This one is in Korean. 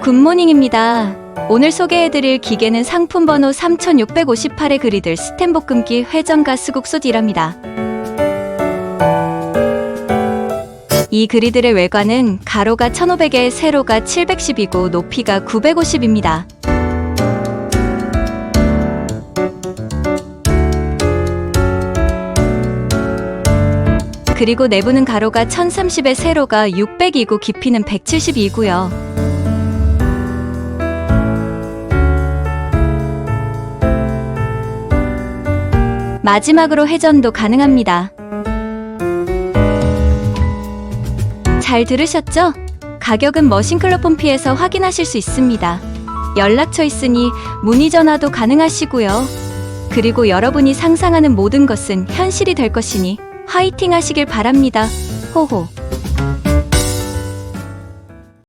굿모닝입니다. 오늘 소개해드릴 기계는 상품 번호 3658에 그리들 스텐 볶음기 회전 가 스국수 딜합니다. 이 그리들의 외관은 가로가 1500에 세로가 710이고 높이가 950입니다. 그리고 내부는 가로가 1030에 세로가 600이고 깊이는 172고요. 마지막으로 회전도 가능합니다. 잘 들으셨죠? 가격은 머신클럽 홈피에서 확인하실 수 있습니다. 연락처 있으니 문의 전화도 가능하시고요. 그리고 여러분이 상상하는 모든 것은 현실이 될 것이니 화이팅 하시길 바랍니다. 호호.